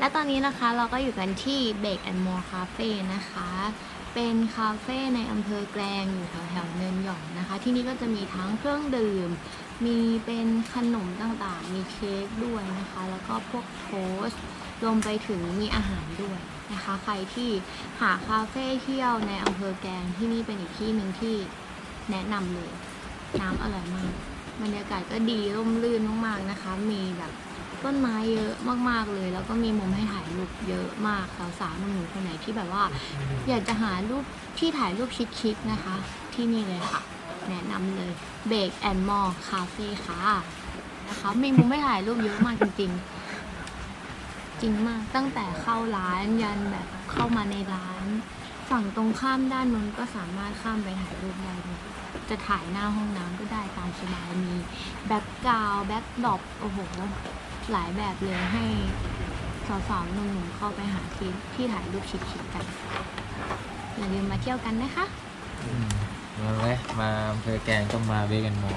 และตอนนี้นะคะเราก็อยู่กันที่ Bake and More Cafe นะคะ เป็นคาเฟ่ในอำเภอแกลงอยู่แถวแถวเนินหย่อมนะคะ ที่นี่ก็จะมีทั้งเครื่องดื่ม มีเป็นขนมต่างๆ มีเค้กด้วยนะคะ แล้วก็พวกโทสรวมไปถึงมีอาหารด้วยนะคะ ใครที่หาคาเฟ่เที่ยวในอำเภอแกลงที่นี่เป็นอีกที่หนึ่งที่แนะนำเลย น้ำอร่อยมาก บรรยากาศก็ดีร่มรื่นมากๆนะคะ มีแบบ ต้นไม้เยอะมากๆเลย แล้วก็มีมุมให้ถ่ายรูปเยอะมากสาวๆหนุ่มๆคนไหนที่แบบว่า อยากจะหารูปที่ถ่ายรูปชิคๆนะคะ ที่นี่เลยค่ะ แนะนำเลย Bake and More Cafe ค่ะนะคะมีมุมให้ถ่ายรูปเยอะมากจริงๆ จริงมากตั้งแต่เข้าร้านยันแบบเข้ามาในร้าน ฝั่งตรงข้ามด้านนู้นก็สามารถข้ามไปถ่ายรูปได้ด้วยจะถ่ายหน้าห้องน้ำก็ได้ตามสบายมีแบ็กกราวแบ็กดรอปโอ้โห หลายแบบเลยให้สาวๆหนุ่มๆเข้าไปหาที่ที่ถ่ายรูปชิคๆกัน อย่าลืมมาเที่ยวกันนะคะ มาไหมมาอำเภอแกลงต้องมาเบกันมอ